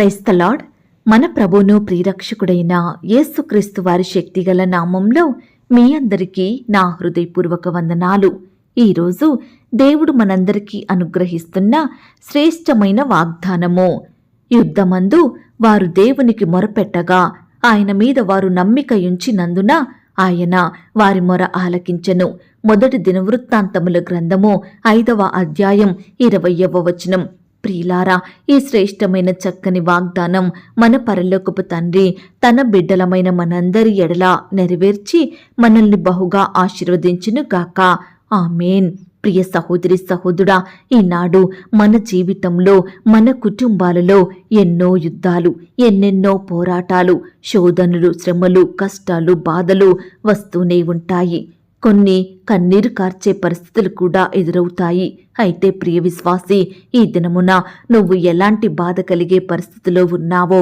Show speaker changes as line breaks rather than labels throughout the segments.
క్రైస్తలాడ్ మన ప్రభును ప్రియరక్షకుడైన యేసుక్రీస్తు వారి శక్తిగల నామంలో మీ అందరికీ నా హృదయపూర్వక వందనాలు ఈరోజు దేవుడు మనందరికీ అనుగ్రహిస్తున్న శ్రేష్టమైన వాగ్దానము యుద్ధమందు వారు దేవునికి మొరపెట్టగా ఆయన మీద వారు నమ్మిక ఉంచినందున ఆయన వారి మొర ఆలకించెను మొదటి దినవృత్తాంతముల గ్రంథము ఐదవ అధ్యాయం ఇరవయవ వచనం ప్రియులారా ఈ శ్రేష్టమైన చక్కని వాగ్దానం మన పరలోకపు తండ్రి తన బిడ్డలమైన మనందరి ఎడలా నెరవేర్చి మనల్ని బహుగా ఆశీర్వదించును గాక ఆమెన్ ప్రియ సహోదరి సహోదరుడా ఈనాడు మన జీవితంలో మన కుటుంబాలలో ఎన్నో యుద్ధాలు ఎన్నెన్నో పోరాటాలు శోధనలు శ్రమలు కష్టాలు బాధలు వస్తూనే ఉంటాయి కొన్ని కన్నీరు కార్చే పరిస్థితులు కూడా ఎదురవుతాయి అయితే ప్రియ విశ్వాసి ఈ దినమున నువ్వు ఎలాంటి బాధ కలిగే పరిస్థితిలో ఉన్నావో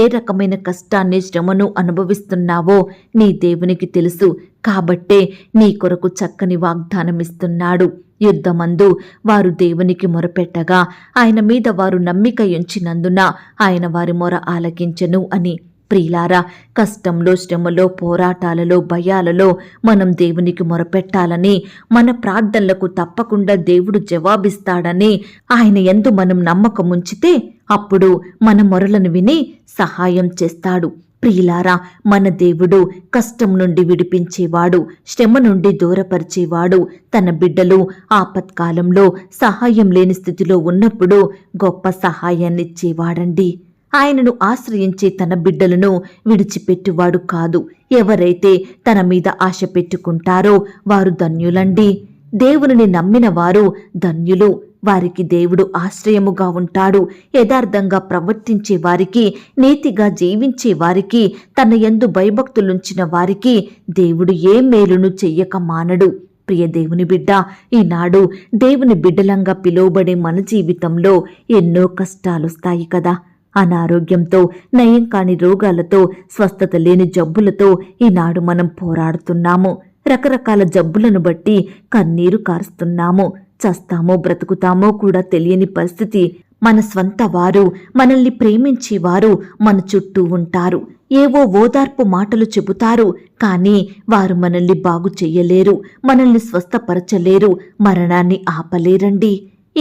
ఏ రకమైన కష్టాన్ని శ్రమను అనుభవిస్తున్నావో నీ దేవునికి తెలుసు కాబట్టే నీ కొరకు చక్కని వాగ్దానమిస్తున్నాడు యుద్ధమందు వారు దేవునికి మొరపెట్టగా ఆయన మీద వారు నమ్మిక ఎంచినందున ఆయన వారి మొర ఆలకించను అని ప్రియులారా కష్టంలో శ్రమలో పోరాటాలలో భయాలలో మనం దేవునికి మొరపెట్టాలని మన ప్రార్థనలకు తప్పకుండా దేవుడు జవాబిస్తాడని ఆయన ఎందు మనం నమ్మకం ఉంచితే అప్పుడు మన మొరలను విని సహాయం చేస్తాడు ప్రియులారా మన దేవుడు కష్టం నుండి విడిపించేవాడు శ్రమ నుండి దూరపరిచేవాడు తన బిడ్డలు ఆపత్కాలంలో సహాయం లేని స్థితిలో ఉన్నప్పుడు గొప్ప సహాయాన్నిచ్చేవాడండి ఆయనను ఆశ్రయించే తన బిడ్డలను విడిచిపెట్టువాడు కాదు ఎవరైతే తన మీద ఆశ పెట్టుకుంటారో వారు ధన్యులండి దేవుని నమ్మిన వారు ధన్యులు వారికి దేవుడు ఆశ్రయముగా ఉంటాడు యథార్థంగా ప్రవర్తించే వారికి నీతిగా జీవించే వారికి తన ఎందు భయభక్తులుంచిన వారికి దేవుడు ఏ మేలును చెయ్యక మానడు ప్రియ దేవుని బిడ్డ ఈనాడు దేవుని బిడ్డలంగా పిలువబడే మన జీవితంలో ఎన్నో కష్టాలొస్తాయి కదా అనారోగ్యంతో నయం కాని రోగాలతో స్వస్థత లేని జబ్బులతో ఈనాడు మనం పోరాడుతున్నాము రకరకాల జబ్బులను బట్టి కన్నీరు కారుస్తున్నాము చస్తామో బ్రతుకుతామో కూడా తెలియని పరిస్థితి మన స్వంత వారు మనల్ని ప్రేమించి వారు మన చుట్టూ ఉంటారు ఏవో ఓదార్పు మాటలు చెబుతారు కానీ వారు మనల్ని బాగు చెయ్యలేరు మనల్ని స్వస్థపరచలేరు మరణాన్ని ఆపలేరండి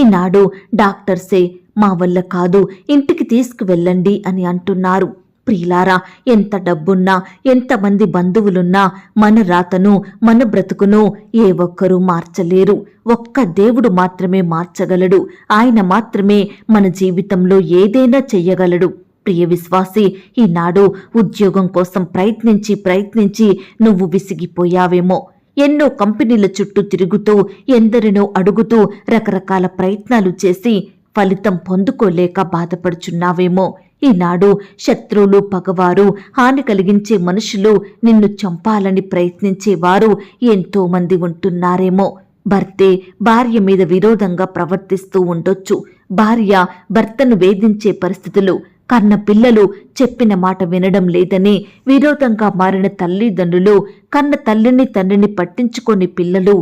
ఈనాడు డాక్టర్సే మా వల్ల కాదు ఇంటికి తీసుకువెళ్ళండి అని అంటున్నారు ప్రియులారా ఎంత డబ్బున్నా ఎంతమంది బంధువులున్నా మన రాతను మన బ్రతుకును ఏ ఒక్కరూ మార్చలేరు ఒక్క దేవుడు మాత్రమే మార్చగలడు ఆయన మాత్రమే మన జీవితంలో ఏదైనా చెయ్యగలడు ప్రియ విశ్వాసి ఈనాడు ఉద్యోగం కోసం ప్రయత్నించి ప్రయత్నించి నువ్వు విసిగిపోయావేమో ఎన్నో కంపెనీల చుట్టూ తిరుగుతూ ఎందరినో అడుగుతూ రకరకాల ప్రయత్నాలు చేసి ఫలితం పొందుకోలేక బాధపడుచున్నావేమో ఈనాడు శత్రువులు పగవారు హాని కలిగించే మనుషులు నిన్ను చంపాలని ప్రయత్నించేవారు ఎంతో మంది ఉంటున్నారేమో భర్తే భార్య మీద విరోధంగా ప్రవర్తిస్తూ ఉండొచ్చు భార్య భర్తను వేధించే పరిస్థితులు కన్న పిల్లలు చెప్పిన మాట వినడం లేదని విరోధంగా మారిన తల్లిదండ్రులు కన్న తల్లిని తండ్రిని పట్టించుకొని పిల్లలు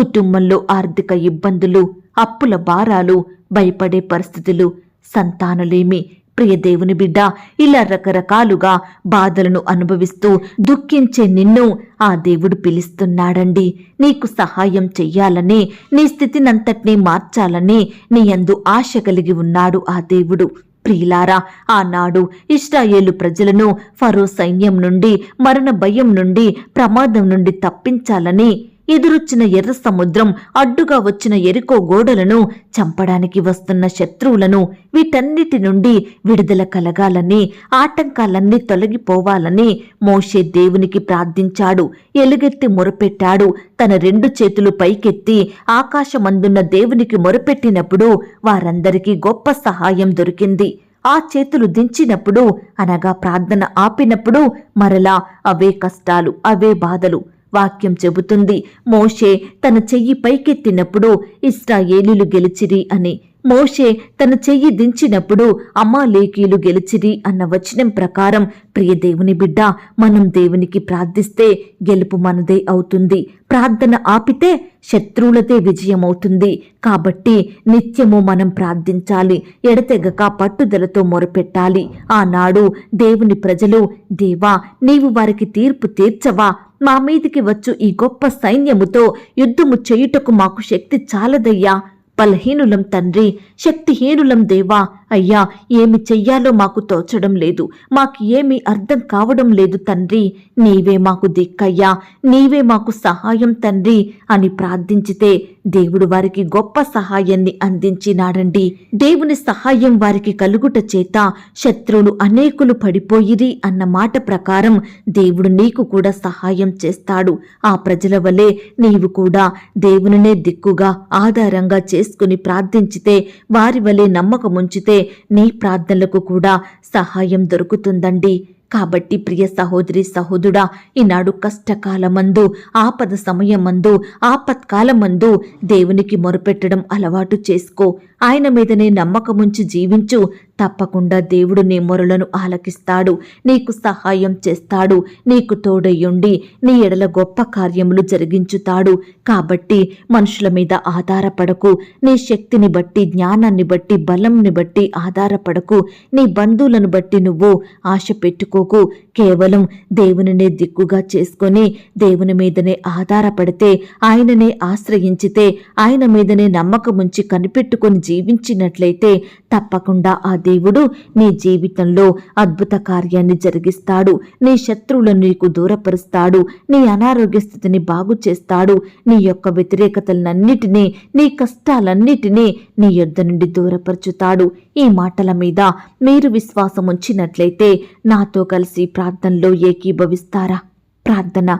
కుటుంబంలో ఆర్థిక ఇబ్బందులు అప్పుల భారాలు భయపడే పరిస్థితులు సంతానులేమి ప్రియదేవుని బిడ్డ ఇలా రకరకాలుగా బాధలను అనుభవిస్తూ దుఃఖించే నిన్ను ఆ దేవుడు పిలుస్తున్నాడండి నీకు సహాయం చెయ్యాలని నీ స్థితినంతటినీ మార్చాలని నీ అందు ఆశ కలిగి ఉన్నాడు ఆ దేవుడు ప్రియులారా ఆనాడు ఇష్టాయేలు ప్రజలను ఫరో సైన్యం నుండి మరణ భయం నుండి ప్రమాదం నుండి తప్పించాలని ఎదురొచ్చిన ఎర్ర సముద్రం అడ్డుగా వచ్చిన ఎరుకో గోడలను చంపడానికి వస్తున్న శత్రువులను వీటన్నిటి నుండి విడుదల కలగాలని ఆటంకాలన్నీ తొలగిపోవాలని మోషే దేవునికి ప్రార్థించాడు ఎలుగెత్తి మొరపెట్టాడు తన రెండు చేతులు పైకెత్తి ఆకాశమందున్న దేవునికి మొరపెట్టినప్పుడు వారందరికీ గొప్ప సహాయం దొరికింది ఆ చేతులు దించినప్పుడు అనగా ప్రార్థన ఆపినప్పుడు మరలా అవే కష్టాలు అవే బాధలు వాక్యం చెబుతుంది మోషే తన చెయ్యి పైకెత్తినప్పుడు ఇస్రాయేలీలు గెలిచిరి అని మోషే తన చెయ్యి దించినప్పుడు అమాలేకీలు గెలిచిరి అన్న వచనం ప్రకారం ప్రియ దేవుని బిడ్డ మనం దేవునికి ప్రార్థిస్తే గెలుపు మనదే అవుతుంది ప్రార్థన ఆపితే శత్రువులదే విజయమవుతుంది కాబట్టి నిత్యము మనం ప్రార్థించాలి ఎడతెగక పట్టుదలతో మొరపెట్టాలి ఆనాడు దేవుని ప్రజలు దేవా నీవు వారికి తీర్పు తీర్చవా మా మీదికి వచ్చు ఈ గొప్ప సైన్యముతో యుద్ధము చేయుటకు మాకు శక్తి చాలదయ్యా బలహీనులం తండ్రి శక్తిహీనులం దేవా అయ్యా ఏమి చెయ్యాలో మాకు తోచడం లేదు మాకు ఏమీ అర్థం కావడం లేదు తండ్రి నీవే మాకు దిక్కయ్యా నీవే మాకు సహాయం తండ్రి అని ప్రార్థించితే దేవుడు వారికి గొప్ప సహాయాన్ని అందించినాడండి దేవుని సహాయం వారికి కలుగుట చేత శత్రువులు అనేకులు పడిపోయిరి అన్న మాట ప్రకారం దేవుడు నీకు కూడా సహాయం చేస్తాడు ఆ ప్రజల వలె నీవు కూడా దేవునినే దిక్కుగా ఆధారంగా చేసుకుని ప్రార్థించితే వారి వలె నమ్మకముంచితే నీ ప్రార్థనలకు కూడా సహాయం దొరుకుతుందండి కాబట్టి ప్రియ సహోదరి సహోదరుడా ఈనాడు కష్టకాలమందు ఆపద సమయమందు ఆపత్కాలమందు దేవునికి మొరపెట్టడం అలవాటు చేసుకో ఆయన మీదనే నమ్మకముంచి జీవించు తప్పకుండా దేవుడు నీ మొరలను ఆలకిస్తాడు నీకు సహాయం చేస్తాడు నీకు తోడయ్యుండి నీ ఎడల గొప్ప కార్యములు జరిగించుతాడు కాబట్టి మనుషుల మీద ఆధారపడకు నీ శక్తిని బట్టి జ్ఞానాన్ని బట్టి బలంని బట్టి ఆధారపడకు నీ బంధువులను బట్టి నువ్వు ఆశ పెట్టుకో నువ్వుకు కేవలం దేవునినే దిక్కుగా చేసుకొని దేవుని మీదనే ఆధారపడితే ఆయననే ఆశ్రయించితే ఆయన మీదనే నమ్మకముంచి కనిపెట్టుకుని జీవించినట్లయితే తప్పకుండా ఆ దేవుడు నీ జీవితంలో అద్భుత కార్యాన్ని జరిగిస్తాడు నీ శత్రువులను నీకు దూరపరుస్తాడు నీ అనారోగ్య స్థితిని బాగు చేస్తాడు నీ యొక్క వ్యతిరేకతలన్నిటినీ నీ కష్టాలన్నిటినీ నీ యొద్ద నుండి దూరపరుచుతాడు ఈ మాటల మీద మీరు విశ్వాసం ఉంచినట్లయితే నాతో కలిసి ప్రార్థనలో ఏకీభవిస్తారా ప్రార్థన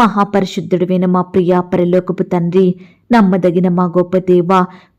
మహాపరిశుద్ధుడివైన మా ప్రియా పరిలోకపు తండ్రి నమ్మదగిన మా గొప్ప దేవ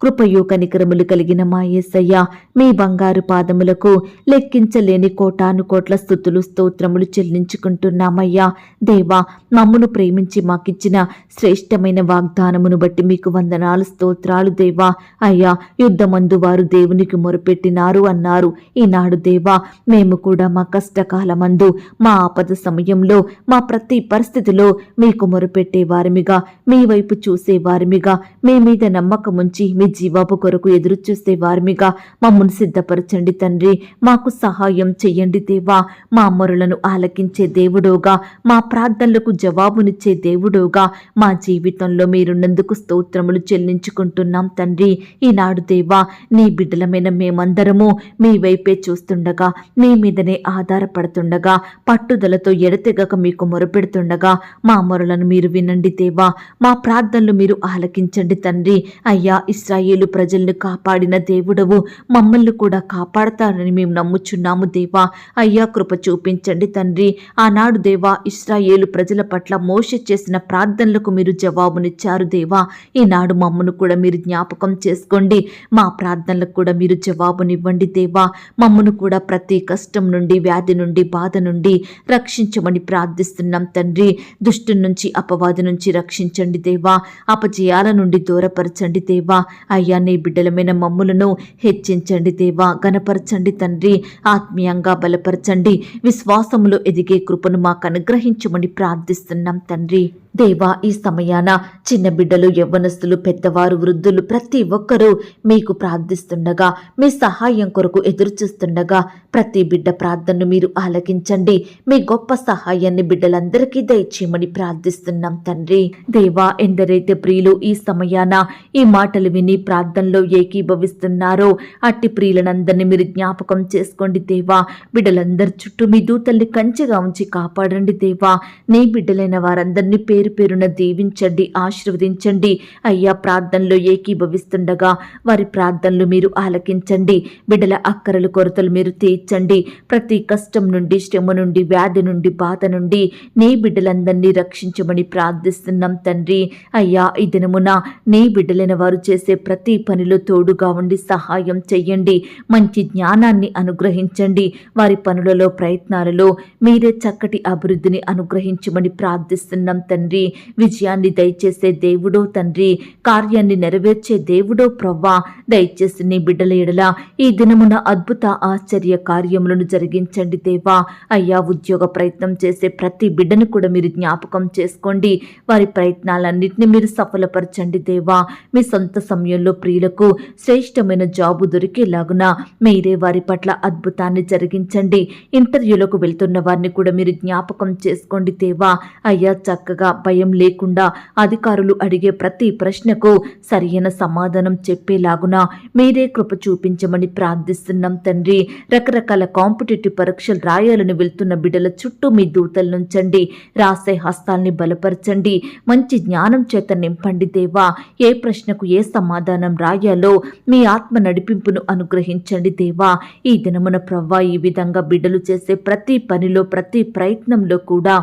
కృపయు కనికరములు కలిగిన మా యేసయ్య మీ బంగారు పాదములకు లెక్కించలేని కోటాను కోట్ల స్థుతులు స్తోత్రములు చెల్లించుకుంటున్నామయ్యా దేవా మమ్మను ప్రేమించి మాకిచ్చిన శ్రేష్టమైన వాగ్దానమును బట్టి మీకు వందనాలు స్తోత్రాలు దేవా అయ్యా యుద్ధమందు వారు దేవునికి మొరపెట్టినారు అన్నారు ఈనాడు దేవా మేము కూడా మా కష్టకాలమందు మా ఆపద సమయంలో మా ప్రతి పరిస్థితిలో మీకు మొరపెట్టే వారిమిగా మీ వైపు చూసే వారిమిగా మీ మీద నమ్మకముంచి మీ జీవాబు కొరకు ఎదురుచూసే వారిమిగా మమ్మల్ని సిద్ధపరచండి తండ్రి మాకు సహాయం చెయ్యండి దేవా మా అమ్మరులను ఆలకించే దేవుడోగా మా ప్రార్థనలకు జవాబునిచ్చే దేవుడోగా మా జీవితంలో మీరున్నందుకు స్తోత్రములు చెల్లించుకుంటున్నాం తండ్రి ఈనాడు దేవా నీ బిడ్డలమైన మేమందరము మీ వైపే చూస్తుండగా మీ మీదనే ఆధారపడుతుండగా పట్టుదలతో ఎడతెగక మీకు మొరపెడుతుండగా మా అమ్మరులను మీరు వినండి దేవా మా ప్రార్థనలు మీరు ఆలకించండి తండ్రి అయ్యా ఇస్రాయి ఇస్రాయేలు ప్రజల్ని కాపాడిన దేవుడవు మమ్మల్ని కూడా కాపాడతానని మేము నమ్ముచున్నాము దేవా అయ్యా కృప చూపించండి తండ్రి ఆనాడు దేవా ఇస్రాయేలు ప్రజల పట్ల మోస చేసిన ప్రార్థనలకు మీరు జవాబునిచ్చారు దేవా ఈనాడు మమ్మను కూడా మీరు జ్ఞాపకం చేసుకోండి మా ప్రార్థనలకు కూడా మీరు జవాబునివ్వండి దేవా మమ్మను కూడా ప్రతి కష్టం నుండి వ్యాధి నుండి బాధ నుండి రక్షించమని ప్రార్థిస్తున్నాం తండ్రి దుష్టు నుంచి అపవాది నుంచి రక్షించండి దేవా అపజయాల నుండి దూరపరచండి దేవా అయ్యా నీ బిడ్డలమైన మమ్ములను హెచ్చించండి దేవా గనపరచండి తండ్రి ఆత్మీయంగా బలపరచండి విశ్వాసములో ఎదిగే కృపను మాకు అనుగ్రహించమని ప్రార్థిస్తున్నాం తండ్రి దేవా ఈ సమయాన చిన్న బిడ్డలు యవ్వనస్తులు పెద్దవారు వృద్ధులు ప్రతి ఒక్కరూ మీకు ప్రార్థిస్తుండగా మీ సహాయం కొరకు ఎదురుచూస్తుండగా ప్రతి బిడ్డ ప్రార్థనను మీరు ఆలకించండి మీ గొప్ప సహాయాన్ని బిడ్డలందరికీ దయచేయమని ప్రార్థిస్తున్నాం తండ్రి దేవా ఎందరైతే ప్రియులు ఈ సమయాన ఈ మాటలు విని ప్రార్థనలో ఏకీభవిస్తున్నారో అట్టి ప్రియులనందరినీ మీరు జ్ఞాపకం చేసుకోండి దేవా బిడ్డలందరి చుట్టూ మీ దూతల్ని కంచెగా ఉంచి కాపాడండి దేవా నీ బిడ్డలైన వారందరినీ పేరు పేరు పేరున దీవించండి ఆశీర్వదించండి అయ్యా ప్రార్థనలో ఏకీభవిస్తుండగా వారి ప్రార్థనలు మీరు ఆలకించండి బిడ్డల అక్కరలు కొరతలు మీరు తీర్చండి ప్రతి కష్టం నుండి శ్రమ నుండి వ్యాధి నుండి బాధ నుండి నీ బిడ్డలందరినీ రక్షించమని ప్రార్థిస్తున్నాం తండ్రి అయ్యా ఈ దినమున నీ బిడ్డలైన వారు చేసే ప్రతి పనిలో తోడుగా ఉండి సహాయం చెయ్యండి మంచి జ్ఞానాన్ని అనుగ్రహించండి వారి పనులలో ప్రయత్నాలలో మీరే చక్కటి అభివృద్ధిని అనుగ్రహించమని ప్రార్థిస్తున్నాం తండ్రి తండ్రి విజయాన్ని దయచేసే దేవుడో తండ్రి కార్యాన్ని నెరవేర్చే దేవుడో ప్రవ్వా దయచేసి నీ బిడ్డల ఎడల ఈ దినమున అద్భుత ఆశ్చర్య కార్యములను జరిగించండి దేవా అయ్యా ఉద్యోగ ప్రయత్నం చేసే ప్రతి బిడ్డను కూడా మీరు జ్ఞాపకం చేసుకోండి వారి ప్రయత్నాలన్నింటినీ మీరు సఫలపరచండి దేవా మీ సొంత సమయంలో ప్రియులకు శ్రేష్టమైన జాబు దొరికేలాగున మీరే వారి పట్ల అద్భుతాన్ని జరిగించండి ఇంటర్వ్యూలకు వెళ్తున్న వారిని కూడా మీరు జ్ఞాపకం చేసుకోండి దేవా అయ్యా చక్కగా భయం లేకుండా అధికారులు అడిగే ప్రతి ప్రశ్నకు సరియైన సమాధానం చెప్పేలాగున మీరే కృప చూపించమని ప్రార్థిస్తున్నాం తండ్రి రకరకాల కాంపిటేటివ్ పరీక్షలు రాయాలని వెళ్తున్న బిడ్డల చుట్టూ మీ దూతలు నుంచండి రాసే హస్తాల్ని బలపరచండి మంచి జ్ఞానం చేత నింపండి దేవా ఏ ప్రశ్నకు ఏ సమాధానం రాయాలో మీ ఆత్మ నడిపింపును అనుగ్రహించండి దేవా ఈ దినమున ప్రవ్వా ఈ విధంగా బిడ్డలు చేసే ప్రతి పనిలో ప్రతి ప్రయత్నంలో కూడా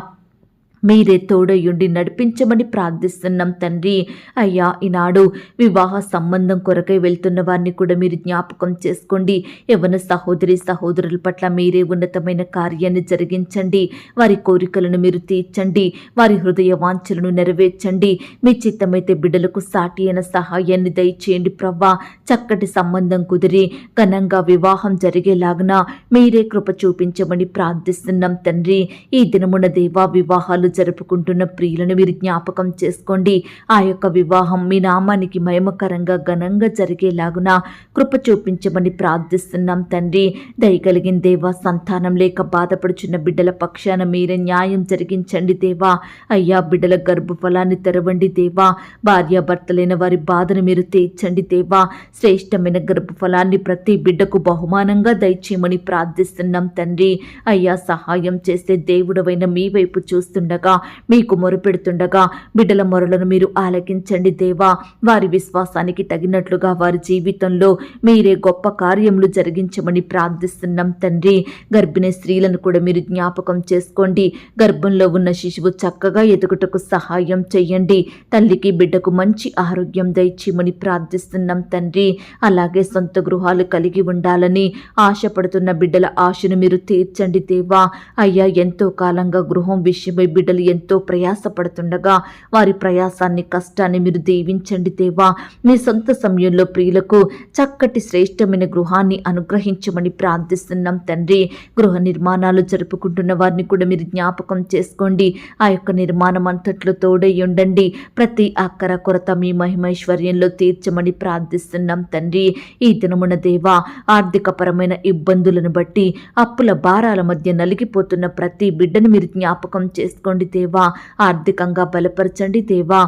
మీరే తోడయుండి నడిపించమని ప్రార్థిస్తున్నాం తండ్రి అయ్యా ఈనాడు వివాహ సంబంధం కొరకై వెళ్తున్న వారిని కూడా మీరు జ్ఞాపకం చేసుకోండి యవన సహోదరి సహోదరుల పట్ల మీరే ఉన్నతమైన కార్యాన్ని జరిగించండి వారి కోరికలను మీరు తీర్చండి వారి హృదయ వాంఛలను నెరవేర్చండి మీ చిత్తమైతే బిడ్డలకు సాటి అయిన సహాయాన్ని దయచేయండి ప్రవ్వా చక్కటి సంబంధం కుదిరి ఘనంగా వివాహం జరిగేలాగున మీరే కృప చూపించమని ప్రార్థిస్తున్నాం తండ్రి ఈ దినమున దేవా వివాహాలు జరుపుకుంటున్న ప్రియులను మీరు జ్ఞాపకం చేసుకోండి ఆ యొక్క వివాహం మీ నామానికి మయమకరంగా ఘనంగా జరిగేలాగున కృప చూపించమని ప్రార్థిస్తున్నాం తండ్రి దయగలిగిన దేవా సంతానం లేక బాధపడుచున్న బిడ్డల పక్షాన మీరే న్యాయం జరిగించండి దేవా అయ్యా బిడ్డల గర్భఫలాన్ని తెరవండి దేవా భార్యాభర్తలైన వారి బాధను మీరు తీర్చండి దేవా శ్రేష్టమైన గర్భఫలాన్ని ప్రతి బిడ్డకు బహుమానంగా దయచేయమని ప్రార్థిస్తున్నాం తండ్రి అయ్యా సహాయం చేస్తే దేవుడవైన మీ వైపు చూస్తుండగా ఉండగా మీకు మొరుపెడుతుండగా బిడ్డల మొరలను మీరు ఆలకించండి దేవా వారి విశ్వాసానికి తగినట్లుగా వారి జీవితంలో మీరే గొప్ప కార్యములు జరిగించమని ప్రార్థిస్తున్నాం తండ్రి గర్భిణీ స్త్రీలను కూడా మీరు జ్ఞాపకం చేసుకోండి గర్భంలో ఉన్న శిశువు చక్కగా ఎదుగుటకు సహాయం చేయండి తల్లికి బిడ్డకు మంచి ఆరోగ్యం దయచేయమని ప్రార్థిస్తున్నాం తండ్రి అలాగే సొంత గృహాలు కలిగి ఉండాలని ఆశపడుతున్న బిడ్డల ఆశను మీరు తీర్చండి దేవా అయ్యా ఎంతో కాలంగా గృహం విషయమై బిడ్డ బిడ్డలు ఎంతో ప్రయాసపడుతుండగా వారి ప్రయాసాన్ని కష్టాన్ని మీరు దీవించండి దేవా మీ సొంత సమయంలో ప్రియులకు చక్కటి శ్రేష్టమైన గృహాన్ని అనుగ్రహించమని ప్రార్థిస్తున్నాం తండ్రి గృహ నిర్మాణాలు జరుపుకుంటున్న వారిని కూడా మీరు జ్ఞాపకం చేసుకోండి ఆ యొక్క నిర్మాణం అంతట్లో తోడై ఉండండి ప్రతి అక్కర కొరత మీ మహిమైశ్వర్యంలో తీర్చమని ప్రార్థిస్తున్నాం తండ్రి ఈ దినమున దేవా ఆర్థికపరమైన ఇబ్బందులను బట్టి అప్పుల భారాల మధ్య నలిగిపోతున్న ప్రతి బిడ్డను మీరు జ్ఞాపకం చేసుకోండి తోడుండి దేవా ఆర్థికంగా బలపరచండి దేవా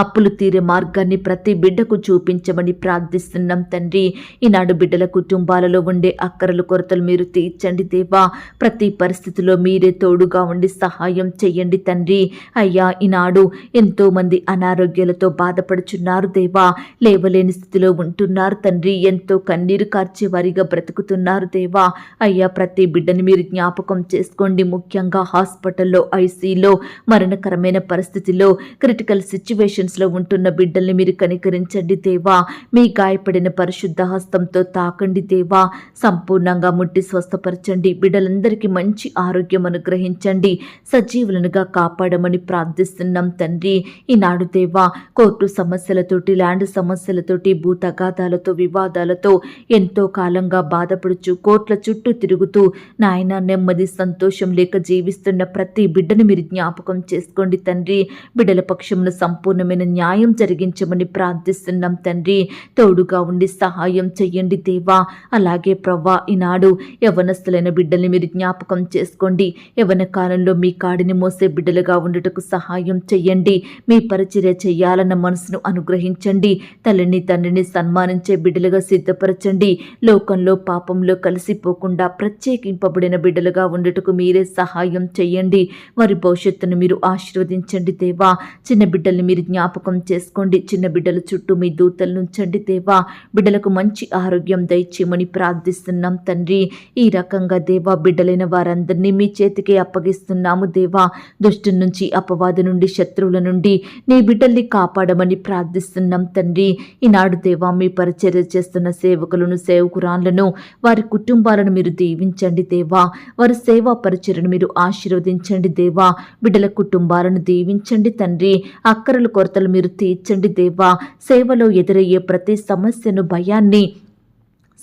అప్పులు తీరే మార్గాన్ని ప్రతి బిడ్డకు చూపించమని ప్రార్థిస్తున్నాం తండ్రి ఈనాడు బిడ్డల కుటుంబాలలో ఉండే అక్కరలు కొరతలు మీరు తీర్చండి దేవా ప్రతి పరిస్థితిలో మీరే తోడుగా ఉండి సహాయం చేయండి తండ్రి అయ్యా ఈనాడు ఎంతోమంది అనారోగ్యాలతో బాధపడుచున్నారు దేవా లేవలేని స్థితిలో ఉంటున్నారు తండ్రి ఎంతో కన్నీరు కార్చే వారిగా బ్రతుకుతున్నారు దేవా అయ్యా ప్రతి బిడ్డని మీరు జ్ఞాపకం చేసుకోండి ముఖ్యంగా హాస్పిటల్లో ఐసీలో మరణకరమైన పరిస్థితిలో క్రిటికల్ సిచ్యువేషన్ కండిషన్స్లో ఉంటున్న బిడ్డల్ని మీరు కనికరించండి దేవా మీ గాయపడిన పరిశుద్ధ హస్తంతో తాకండి దేవా సంపూర్ణంగా ముట్టి స్వస్థపరచండి బిడ్డలందరికీ మంచి ఆరోగ్యం అనుగ్రహించండి సజీవులనుగా కాపాడమని ప్రార్థిస్తున్నాం తండ్రి ఈనాడు దేవా కోర్టు సమస్యలతోటి ల్యాండ్ సమస్యలతోటి భూ తగాదాలతో వివాదాలతో ఎంతో కాలంగా బాధపడుచు కోట్ల చుట్టూ తిరుగుతూ నాయన నెమ్మది సంతోషం లేక జీవిస్తున్న ప్రతి బిడ్డను మీరు జ్ఞాపకం చేసుకోండి తండ్రి బిడ్డల పక్షంలో సంపూర్ణమైన నిజమైన న్యాయం జరిగించమని ప్రార్థిస్తున్నాం తండ్రి తోడుగా ఉండి సహాయం చెయ్యండి దేవా అలాగే ప్రవ్వా ఈనాడు యవనస్తులైన బిడ్డల్ని మీరు జ్ఞాపకం చేసుకోండి యవన కాలంలో మీ కాడిని మోసే బిడ్డలుగా ఉండటకు సహాయం చెయ్యండి మీ పరిచర్య చేయాలన్న మనసును అనుగ్రహించండి తల్లిని తండ్రిని సన్మానించే బిడ్డలుగా సిద్ధపరచండి లోకంలో పాపంలో కలిసిపోకుండా ప్రత్యేకింపబడిన బిడ్డలుగా ఉండటకు మీరే సహాయం చెయ్యండి వారి భవిష్యత్తును మీరు ఆశీర్వదించండి దేవా చిన్న బిడ్డల్ని మీరు జ్ఞాపకం జ్ఞాపకం చేసుకోండి చిన్న బిడ్డల చుట్టూ మీ దూతలు నుంచండి దేవా బిడ్డలకు మంచి ఆరోగ్యం దయచేయమని ప్రార్థిస్తున్నాం తండ్రి ఈ రకంగా దేవా బిడ్డలైన వారందరినీ మీ చేతికే అప్పగిస్తున్నాము దేవా దుష్టు నుంచి అపవాది నుండి శత్రువుల నుండి నీ బిడ్డల్ని కాపాడమని ప్రార్థిస్తున్నాం తండ్రి ఈనాడు దేవా మీ పరిచర్య చేస్తున్న సేవకులను సేవకురాన్లను వారి కుటుంబాలను మీరు దీవించండి దేవా వారి సేవా పరిచయను మీరు ఆశీర్వదించండి దేవా బిడ్డల కుటుంబాలను దీవించండి తండ్రి అక్కరలు కొరత కోతలు మీరు తీర్చండి దేవా సేవలో ఎదురయ్యే ప్రతి సమస్యను భయాన్ని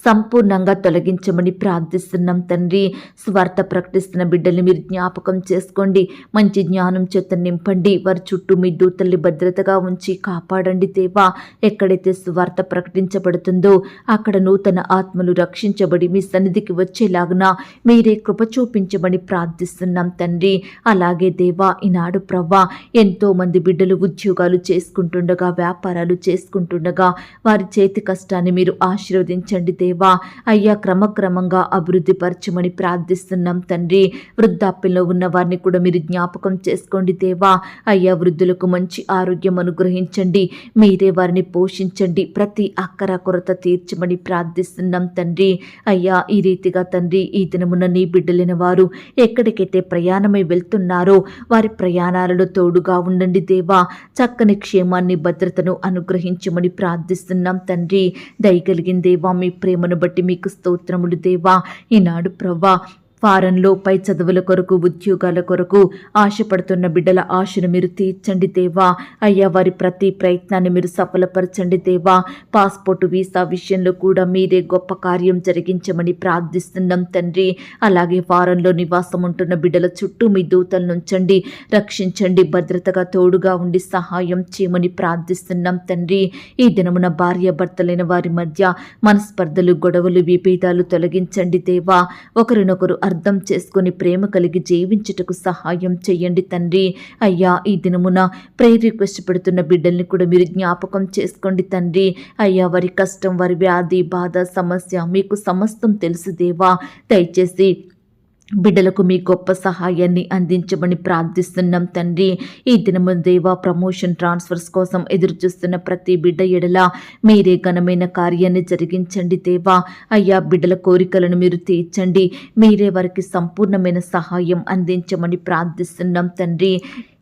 సంపూర్ణంగా తొలగించమని ప్రార్థిస్తున్నాం తండ్రి స్వార్థ ప్రకటిస్తున్న బిడ్డల్ని మీరు జ్ఞాపకం చేసుకోండి మంచి జ్ఞానం చేత నింపండి వారి చుట్టూ మీ దూతల్ని భద్రతగా ఉంచి కాపాడండి దేవా ఎక్కడైతే స్వార్థ ప్రకటించబడుతుందో అక్కడ నూతన ఆత్మలు రక్షించబడి మీ సన్నిధికి వచ్చేలాగున మీరే కృప చూపించమని ప్రార్థిస్తున్నాం తండ్రి అలాగే దేవా ఈనాడు ప్రవ్వా ఎంతోమంది బిడ్డలు ఉద్యోగాలు చేసుకుంటుండగా వ్యాపారాలు చేసుకుంటుండగా వారి చేతి కష్టాన్ని మీరు ఆశీర్వదించండి దేవా దేవా అయ్యా క్రమక్రమంగా అభివృద్ధి పరచమని ప్రార్థిస్తున్నాం తండ్రి వృద్ధాప్యంలో ఉన్న వారిని కూడా మీరు జ్ఞాపకం చేసుకోండి దేవా అయ్యా వృద్ధులకు మంచి ఆరోగ్యం అనుగ్రహించండి మీరే వారిని పోషించండి ప్రతి అక్కర కొరత తీర్చమని ప్రార్థిస్తున్నాం తండ్రి అయ్యా ఈ రీతిగా తండ్రి ఈ దినమున నీ బిడ్డలైన వారు ఎక్కడికైతే ప్రయాణమై వెళ్తున్నారో వారి ప్రయాణాలలో తోడుగా ఉండండి దేవా చక్కని క్షేమాన్ని భద్రతను అనుగ్రహించమని ప్రార్థిస్తున్నాం తండ్రి దయగలిగిందేవా మీ ప్రేమ కార్యమును బట్టి మీకు స్తోత్రములు దేవా ఈనాడు ప్రవ్వా ఫారంలో పై చదువుల కొరకు ఉద్యోగాల కొరకు ఆశపడుతున్న బిడ్డల ఆశను మీరు తీర్చండి దేవా అయ్యా వారి ప్రతి ప్రయత్నాన్ని మీరు సఫలపరచండి దేవా పాస్పోర్ట్ వీసా విషయంలో కూడా మీరే గొప్ప కార్యం జరిగించమని ప్రార్థిస్తున్నాం తండ్రి అలాగే ఫారంలో నివాసం ఉంటున్న బిడ్డల చుట్టూ మీ దూతలు నుంచండి రక్షించండి భద్రతగా తోడుగా ఉండి సహాయం చేయమని ప్రార్థిస్తున్నాం తండ్రి ఈ దినమున భార్య భర్తలైన వారి మధ్య మనస్పర్ధలు గొడవలు విభేదాలు తొలగించండి దేవా ఒకరినొకరు అర్థం చేసుకుని ప్రేమ కలిగి జీవించుటకు సహాయం చేయండి తండ్రి అయ్యా ఈ దినమున ప్రేయర్ రిక్వెస్ట్ పెడుతున్న బిడ్డల్ని కూడా మీరు జ్ఞాపకం చేసుకోండి తండ్రి అయ్యా వారి కష్టం వారి వ్యాధి బాధ సమస్య మీకు సమస్తం తెలుసు దేవా దయచేసి బిడ్డలకు మీ గొప్ప సహాయాన్ని అందించమని ప్రార్థిస్తున్నాం తండ్రి ఈ దినము దేవా ప్రమోషన్ ట్రాన్స్ఫర్స్ కోసం ఎదురుచూస్తున్న ప్రతి బిడ్డ ఎడల మీరే ఘనమైన కార్యాన్ని జరిగించండి దేవా అయ్యా బిడ్డల కోరికలను మీరు తీర్చండి మీరే వారికి సంపూర్ణమైన సహాయం అందించమని ప్రార్థిస్తున్నాం తండ్రి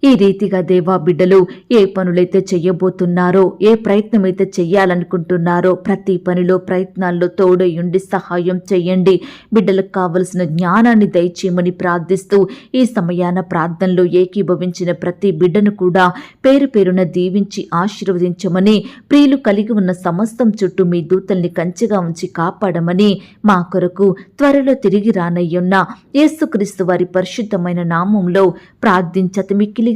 ఈ రీతిగా దేవా బిడ్డలు ఏ పనులైతే చెయ్యబోతున్నారో ఏ ప్రయత్నమైతే చెయ్యాలనుకుంటున్నారో ప్రతి పనిలో ప్రయత్నాల్లో తోడయుండి సహాయం చేయండి బిడ్డలకు కావలసిన జ్ఞానాన్ని దయచేయమని ప్రార్థిస్తూ ఈ సమయాన ప్రార్థనలో ఏకీభవించిన ప్రతి బిడ్డను కూడా పేరు పేరున దీవించి ఆశీర్వదించమని ప్రియులు కలిగి ఉన్న సమస్తం చుట్టూ మీ దూతల్ని కంచిగా ఉంచి కాపాడమని మా కొరకు త్వరలో తిరిగి రానయ్యున్న యేసుక్రీస్తు వారి పరిశుద్ధమైన నామంలో ప్రార్థించత మిక్కిలి